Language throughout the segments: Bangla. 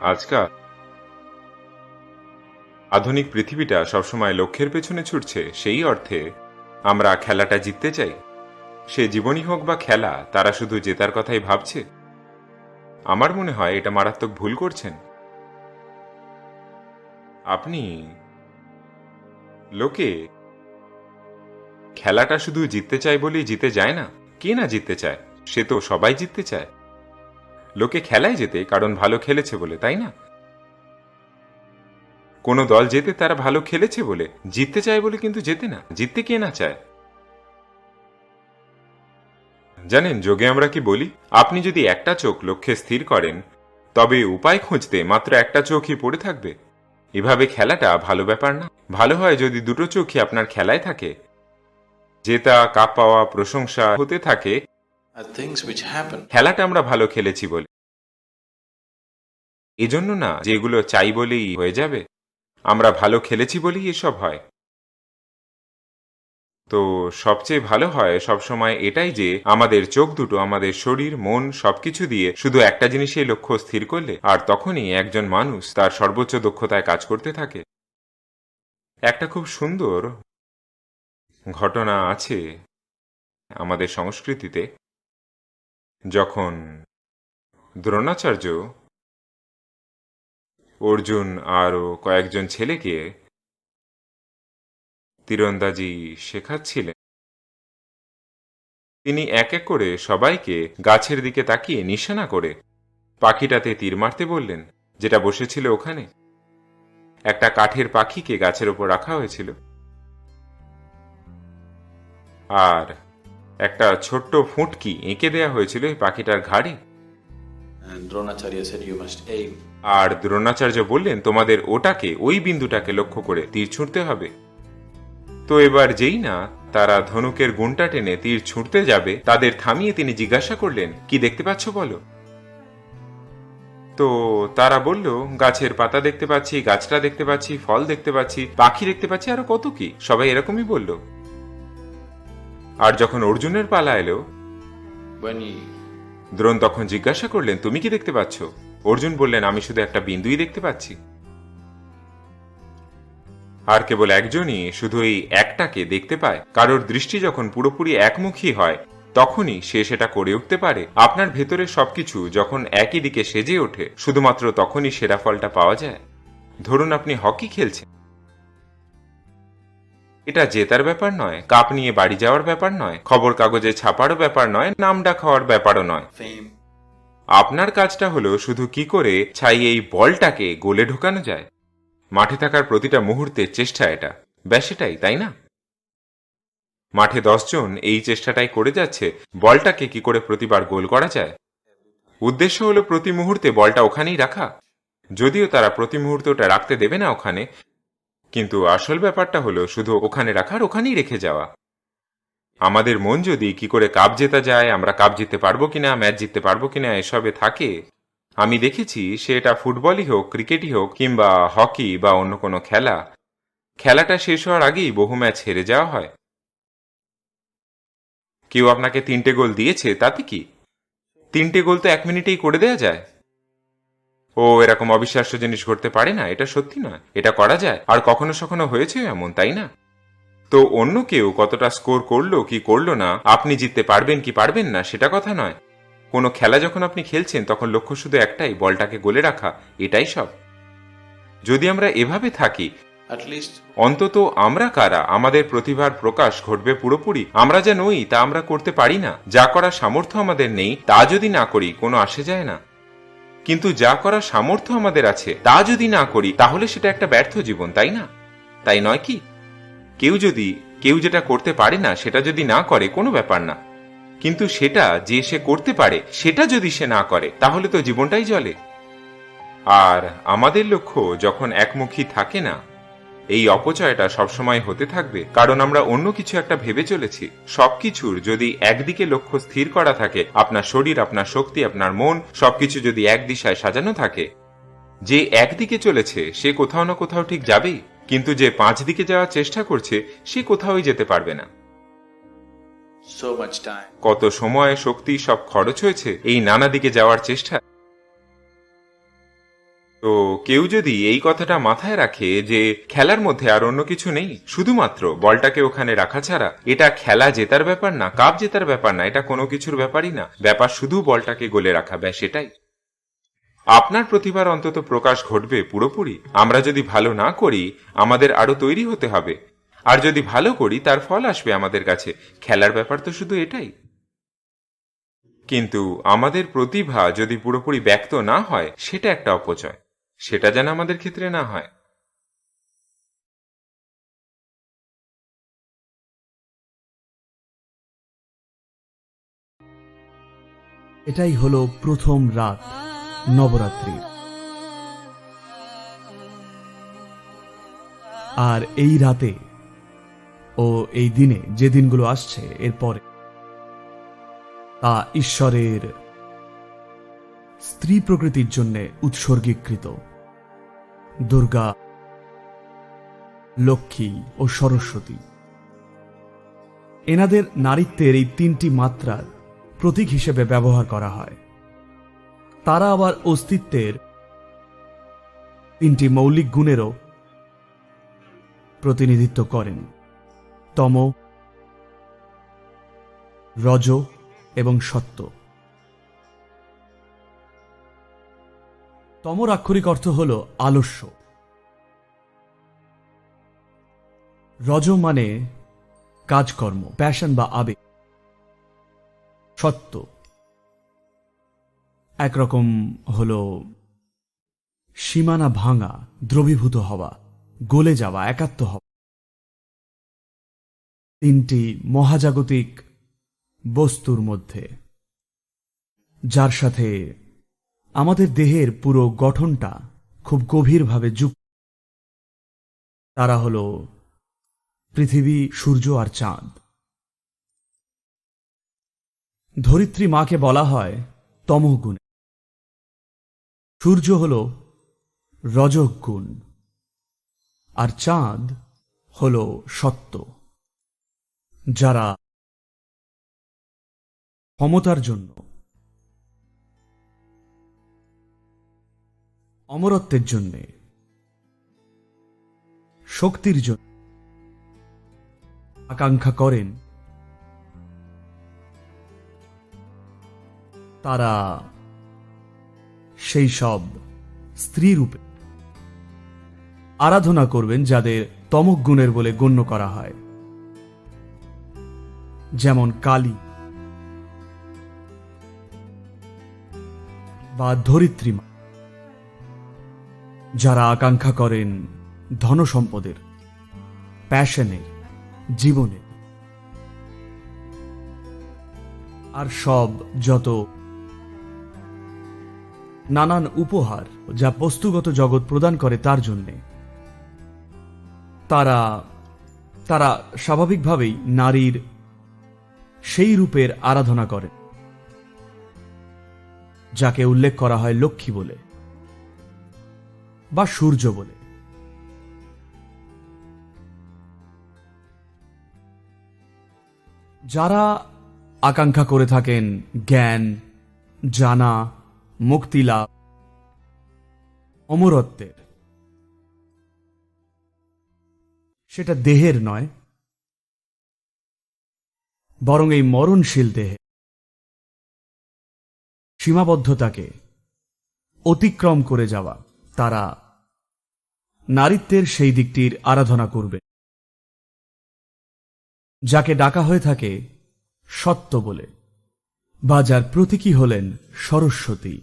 আজকাল। আধুনিক পৃথিবীটা সবসময় লক্ষ্যের পেছনে ছুটছে, সেই অর্থে আমরা খেলাটা জিততে চাই। সে জীবনই হোক বা খেলা, তারা শুধু জেতার কথাই ভাবছে। আমার মনে হয় এটা মারাত্মক ভুল করছেন। আপনি লোকে খেলাটা শুধু জিততে চায় বলেই জিতে যায় না? কে না জিততে চায়? সে তো সবাই জিততে চায়। লোকে খেলায় যেতে কারণ ভালো খেলেছে বলে তাই না? কোনো দল জেতে তারা ভালো খেলেছে বলে জিততে চায় বলে কিন্তু জেতে না। জিততে কে না চায়? জানেন যোগে আমরা কি বলি? আপনি যদি একটা চোখ লক্ষ্যে স্থির করেন তবে উপায় খুঁজতে মাত্র একটা চোখই পড়ে থাকবে। এভাবে খেলাটা ভালো ব্যাপার না। ভালো হয় যদি দুটো চোখই আপনার খেলায় থাকে। জেতা কাপ পাওয়া প্রশংসা হতে থাকে। খেলাটা আমরা ভালো খেলেছি বলে। এজন্য না যেগুলো চাই বলেই হয়ে যাবে। আমরা ভালো খেলেছি বলেই এসব হয়। তো সবচেয়ে ভালো হয় সবসময় এটাই যে, আমাদের চোখ দুটো, আমাদের শরীর, মন সবকিছু দিয়ে শুধু একটা জিনিসেই লক্ষ্য স্থির করলে আর তখনই একজন মানুষ তার সর্বোচ্চ দক্ষতায় কাজ করতে থাকে। একটা খুব সুন্দর ঘটনা আছে আমাদের সংস্কৃতিতে। যখন দ্রোণাচার্য অর্জুন আরও কয়েকজন ছেলেকে তীরন্দাজি শেখাচ্ছিলেন। তিনি এক এক করে সবাইকে গাছের দিকে তাকিয়ে নিশানা করে পাখিটাতে তীর মারতে বললেন, যেটা বসেছিল ওখানে, একটা কাঠের পাখিকে গাছের ওপর রাখা হয়েছিল। আর একটা ছোট্ট ফুটকি এঁকে দেয়া হয়েছিল এই পাখিটার ঘাড়ে। And Dronacharya said you must aim. আর দ্রোণাচার্য বললেন তোমাদের ওটাকে ওই বিন্দুটাকে লক্ষ্য করে তীর ছুঁড়তে হবে। তো এবার যেই না তারা ধনুকের গুণটা টেনে তীর ছুঁড়তে যাবে তাদের থামিয়ে তিনি জিজ্ঞাসা করলেন কি দেখতে পাচ্ছ বলো? তো তারা বলল গাছের পাতা দেখতে পাচ্ছি গাছটা দেখতে পাচ্ছি ফল দেখতে পাচ্ছি পাখি দেখতে পাচ্ছি আরও কত কি? সবাই এরকমই বলল। আর যখন অর্জুনের পালা এলো দ্রোণ তখন জিজ্ঞাসা করলেন, তুমি কি দেখতে পাচ্ছ? অর্জুন বললেন, আমি শুধু একটা বিন্দুই দেখতে পাচ্ছি। আর কেবল একজনই শুধু এই একটাকে দেখতে পায়। কারোর দৃষ্টি যখন পুরোপুরি একমুখী হয়, তখনই সে সেটা করে উঠতে পারে। আপনার ভেতরে সবকিছু যখন একই দিকে সেজে ওঠে, শুধুমাত্র তখনই সেরা ফলটা পাওয়া যায়। ধরুন, আপনি হকি খেলছেন। এটা জেতার ব্যাপার নয় কাপ নিয়ে বাড়ি যাওয়ার ব্যাপার নয় খবর কাগজে ছাপারও ব্যাপার নয় নাম ডাকাওয়ার ব্যাপারও নয়। আপনার কাজটা হলো শুধু কি করে ছাই এই বলটাকে গোলে ঢোকানো যায়। মাঠে থাকার প্রতিটা মুহূর্তের চেষ্টা এটা। ব্যাস এটাই তাই না? মাঠে দশজন এই চেষ্টাটাই করে যাচ্ছে বলটাকে কি করে প্রতিবার গোল করা যায়? উদ্দেশ্য হলো প্রতি মুহূর্তে বলটা ওখানেই রাখা। যদিও তারা প্রতি মুহূর্তে ওটা রাখতে দেবে না ওখানে কিন্তু আসল ব্যাপারটা হলো শুধু ওখানে রাখার ওখানেই রেখে যাওয়া। আমাদের মন যদি কি করে কাপ জেতা যায়, আমরা কাপ জিততে পারব কিনা, ম্যাচ জিততে পারব কিনা, এসবে থাকে। আমি দেখেছি সে এটা ফুটবলই হোক, ক্রিকেটই হোক, কিংবা হকি বা অন্য কোনো খেলা। খেলাটা শেষ হওয়ার আগেই বহু ম্যাচ হেরে যাওয়া হয়। কেউ আপনাকে তিনটে গোল দিয়েছে, তাতে কি? তিনটে গোল তো এক মিনিটেই করে দেয়া যায়। ও এরকম অবিশ্বাস্য জিনিস ঘটতে পারে না এটা সত্যি নয়। এটা করা যায়। আর কখনো সখনো হয়েছে এমন তাই না? তো অন্য কেউ কতটা স্কোর করল কি করল না আপনি জিততে পারবেন কি পারবেন না সেটা কথা নয়। কোনো খেলা যখন আপনি খেলছেন তখন লক্ষ্য শুধু একটাই বলটাকে গোলে রাখা এটাই সব। যদি আমরা এভাবে থাকি অন্তত আমরা কারা আমাদের প্রতিভার প্রকাশ ঘটবে পুরোপুরি। আমরা যা নই তা আমরা করতে পারি না। যা করার সামর্থ্য আমাদের নেই তা যদি না করি কোনো আসে যায় না। কিন্তু যা করার সামর্থ্য আমাদের আছে, তা যদি না করি, তাহলে সেটা একটা ব্যর্থ জীবন, তাই না? তাই নয় কি? কেউ যদি, কেউ যেটা করতে পারে না, সেটা যদি না করে, কোনো ব্যাপার না। কিন্তু সেটা যে সে করতে পারে, সেটা যদি সে না করে, তাহলে তো জীবনটাই জলে। আর আমাদের লক্ষ্য যখন একমুখী থাকে না এই অপচয়টা সবসময় হতে থাকবে কারণ আমরা অন্য কিছু একটা ভেবে চলেছি। সবকিছুর যদি একদিকে লক্ষ্য স্থির করা থাকে আপনার শরীর আপনার শক্তি আপনার মন সবকিছু যদি এক দিশায় সাজানো থাকে যে একদিকে চলেছে সে কোথাও না কোথাও ঠিক যাবেই কিন্তু যে পাঁচ দিকে যাওয়ার চেষ্টা করছে সে কোথাওই যেতে পারবে না। কত সময় শক্তি সব খরচ হয়েছে এই নানা দিকে যাওয়ার চেষ্টা তো কেউ যদি এই কথাটা মাথায় রাখে যে খেলার মধ্যে আর অন্য কিছু নেই, শুধুমাত্র বলটাকে ওখানে রাখা ছাড়া, এটা খেলা জেতার ব্যাপার না, কাপ জেতার ব্যাপার না, এটা কোনো কিছুর ব্যাপারই না। ব্যাপার শুধু বলটাকে গোলে রাখা, ব্যাস এটাই। আপনার প্রতিভার অন্তত প্রকাশ ঘটবে পুরোপুরি। আমরা যদি ভালো না করি, আমাদের আরও তৈরি হতে হবে। আর যদি ভালো করি, তার ফল আসবে আমাদের কাছে। খেলার ব্যাপার তো শুধু এটাই। কিন্তু আমাদের প্রতিভা যদি পুরোপুরি ব্যক্ত না হয়, সেটা একটা অপচয়। সেটা যেন আমাদের ক্ষেত্রে না হয়। এটাই হলো প্রথম রাত নবরাত্রির। আর এই রাতে ও এই দিনে যে দিনগুলো আসছে, এরপরে তা ঈশ্বরের স্ত্রী প্রকৃতির জন্য উৎসর্গীকৃত। দুর্গা, লক্ষ্মী ও সরস্বতী। এনাদের নারীত্বের এই তিনটি মাত্রার প্রতীক হিসেবে ব্যবহার করা হয়। তারা আবার অস্তিত্বের তিনটি মৌলিক গুণেরও প্রতিনিধিত্ব করেন। তম, রজ এবং সত্য। তমর আক্ষরিক অর্থ হল আলস্য। রজ মানে কাজকর্ম প্যাশন বা আবেগ। সত্য। একরকম হল সীমানা ভাঙা, দ্রবীভূত হওয়া, গলে যাওয়া, একাত্ম হওয়া। তিনটি মহাজাগতিক বস্তুর মধ্যে, যার সাথে আমাদের দেহের পুরো গঠনটা খুব গভীরভাবে যুক্ত। তারা হল পৃথিবী, সূর্য আর চাঁদ। ধরিত্রী মাকে বলা হয় তমগুণ। সূর্য হল রজগুণ আর চাঁদ হল সত্য, যারা ক্ষমতার জন্য অমরত্বের জন্যে, শক্তির জন্য আকাঙ্ক্ষা করেন তারা সেই সব স্ত্রী রূপে আরাধনা করবেন যাদের তমক গুণের বলে গণ্য করা হয়। যেমন কালী বা ধরিত্রীমা যারা আকাঙ্ক্ষা করেন ধনসম্পদের প্যাশনের জীবনে। আর সব যত নানান উপহার যা বস্তুগত জগৎ প্রদান করে তার জন্যে, তারা তারা স্বাভাবিকভাবেই নারীর সেই রূপের আরাধনা করেন, যাকে উল্লেখ করা হয় লক্ষ্মী বলে। বা সূর্য বলে। যারা আকাঙ্ক্ষা করে থাকেন জ্ঞান, জানা মুক্তিলাভ অমরত্বের, সেটা দেহের নয়, বরং এই মরণশীল দেহে। সীমাবদ্ধতাকে অতিক্রম করে যাওয়া। তারা নারীত্বের সেই দিকটির আরাধনা করবে, যাকে ডাকা হয়ে থাকে সত্য বলে, বা যার প্রতীকী হলেন সরস্বতী।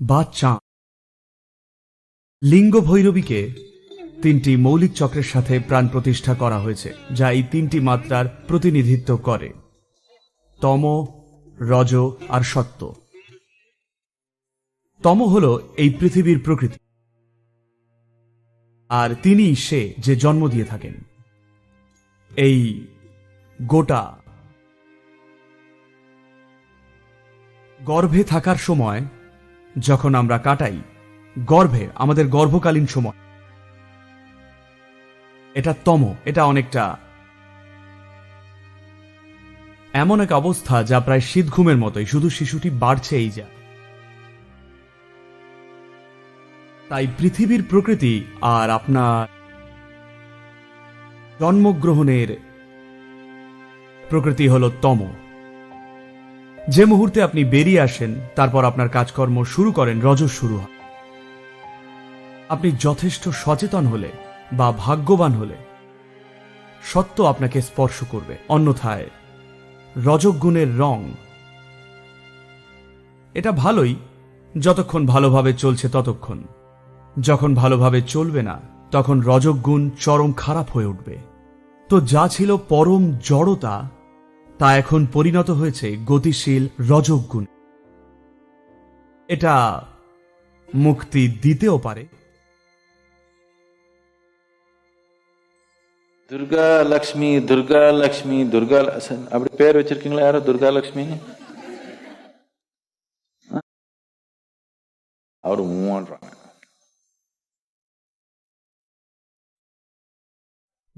বা চাঁদ। লিঙ্গ ভৈরবীকে তিনটি মৌলিক চক্রের সাথে প্রাণ প্রতিষ্ঠা করা হয়েছে, যা এই তিনটি মাত্রার প্রতিনিধিত্ব করে, তম, রজ আর সত্য। তম হল এই পৃথিবীর প্রকৃতি। আর তিনি সে যে জন্ম দিয়ে থাকেন। এই গোটা গর্ভে থাকার সময় যখন আমরা কাটাই, গর্ভে, আমাদের গর্ভকালীন সময়। এটা তম, এটা অনেকটা এমন এক অবস্থা যা প্রায় শীত ঘুমের মতোই, শুধু শিশুটি বাড়ছেই যা। তাই পৃথিবীর প্রকৃতি আর আপনার জন্মগ্রহণের প্রকৃতি হল তম। যে মুহূর্তে আপনি বেরিয়ে আসেন, তারপর আপনার কাজকর্ম শুরু করেন রজ শুরু হয়। আপনি যথেষ্ট সচেতন হলে বা ভাগ্যবান হলে সত্য আপনাকে স্পর্শ করবে। অন্যথায় রজগুণের রং এটা ভালোই, যতক্ষণ ভালোভাবে চলছে ততক্ষণ। যখন ভালোভাবে চলবে না তখন রজগুণ চরম খারাপ হয়ে উঠবে তো যা ছিল পরম জড়তা তা এখন পরিণত হয়েছে গতিশীল রজগুণ এটা মুক্তি দিতেও পারে துர்கா லக்ஷ்மி துர்கா லக்ஷ்மி துர்கா ல- ச- அப்படி பேர் வச்சிருக்கீங்களா யாரோ துர்கா லக்ஷ்மி அவரு மூவான்றாங்க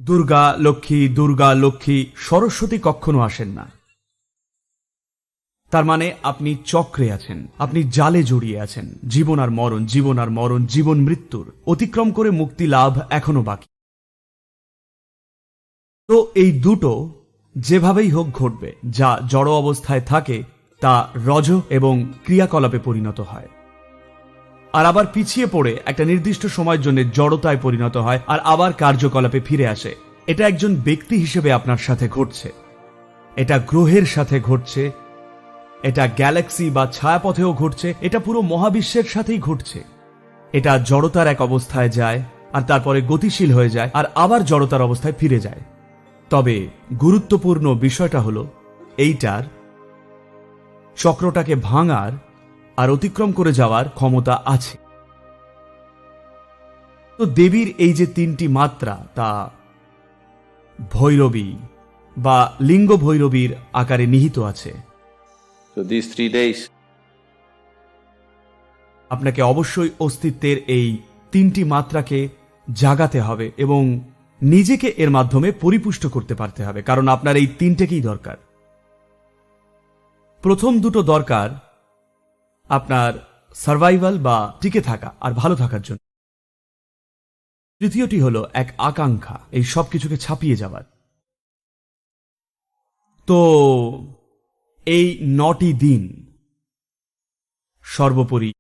দুর্গা লক্ষ্মী দুর্গা লক্ষ্মী, সরস্বতী কখনো আসেন না। তার মানে আপনি চক্রে আছেন, আপনি জালে জড়িয়ে আছেন। জীবন আর মরণ, জীবন আর মরণ, জীবন মৃত্যুর। অতিক্রম করে মুক্তি লাভ এখনও বাকি। তো এই দুটো যেভাবেই হোক ঘটবে, যা জড় অবস্থায় থাকে, তা রজ এবং ক্রিয়াকলাপে পরিণত হয়। আর আবার পিছিয়ে পড়ে একটা নির্দিষ্ট সময়ের জন্য জড়তায় পরিণত হয় আর আবার কার্যকলাপে ফিরে আসে। এটা একজন ব্যক্তি হিসেবে আপনার সাথে ঘটছে। এটা গ্রহের সাথে ঘটছে। এটা গ্যালাক্সি বা ছায়াপথেও ঘটছে। এটা পুরো মহাবিশ্বের সাথেই ঘটছে। এটা জড়তার এক অবস্থায় যায় আর তারপরে গতিশীল হয়ে যায় আর আবার জড়তার অবস্থায় ফিরে যায়। তবে গুরুত্বপূর্ণ বিষয়টা হলো, এইটার চক্রটাকে ভাঙার আর অতিক্রম করে যাওয়ার ক্ষমতা আছে। তো দেবীর এই যে তিনটি মাত্রা তা ভৈরবী বা লিঙ্গ ভৈরবীর আকারে নিহিত আছে। আপনাকে অবশ্যই অস্তিত্বের এই তিনটি মাত্রাকে জাগাতে হবে এবং নিজেকে এর মাধ্যমে পরিপুষ্ট করতে পারতে হবে কারণ আপনার এই তিনটেকেই দরকার। প্রথম দুটো দরকার আপনার সার্ভাইভাল বা টিকে থাকা আর ভালো থাকার জন্য। তৃতীয়টি হলো এক আকাঙ্ক্ষা, এই সব কিছুকে ছাপিয়ে যাওয়ার। তো এই নটি দিন সর্বোপরি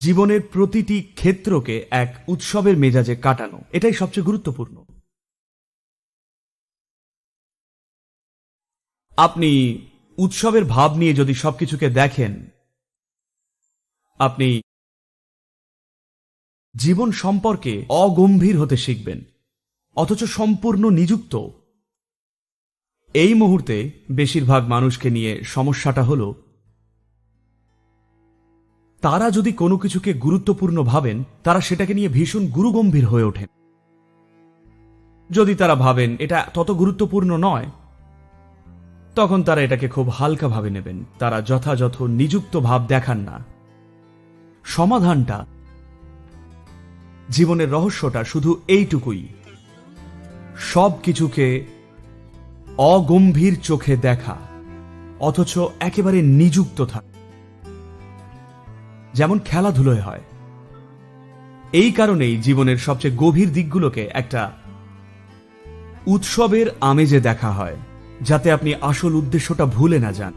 জীবনের প্রতিটি ক্ষেত্রকে এক উৎসবের মেজাজে কাটানো, এটাই সবচেয়ে গুরুত্বপূর্ণ। আপনি উৎসবের ভাব নিয়ে যদি সবকিছুকে দেখেন, আপনি জীবন সম্পর্কে অগম্ভীর হতে শিখবেন। অথচ সম্পূর্ণ নিযুক্ত। এই মুহূর্তে বেশিরভাগ মানুষকে নিয়ে সমস্যাটা হলো, তারা যদি কোনো কিছুকে গুরুত্বপূর্ণ ভাবেন, তারা সেটাকে নিয়ে ভীষণ গুরুগম্ভীর হয়ে ওঠেন। যদি তারা ভাবেন এটা তত গুরুত্বপূর্ণ নয় তখন তারা এটাকে খুব হালকা ভাবে নেবেন। তারা যথাযথ নিযুক্ত ভাব দেখান না। সমাধানটা, জীবনের রহস্যটা শুধু এইটুকুই। সব কিছুকে অগম্ভীর চোখে দেখা, অথচ একেবারে নিযুক্ত থাকা। যেমন খেলাধুলোয় হয়। এই কারণেই জীবনের সবচেয়ে গভীর দিকগুলোকে একটা উৎসবের আমেজে দেখা হয়। যাতে আপনি আসল উদ্দেশ্যটা ভুলে না যান।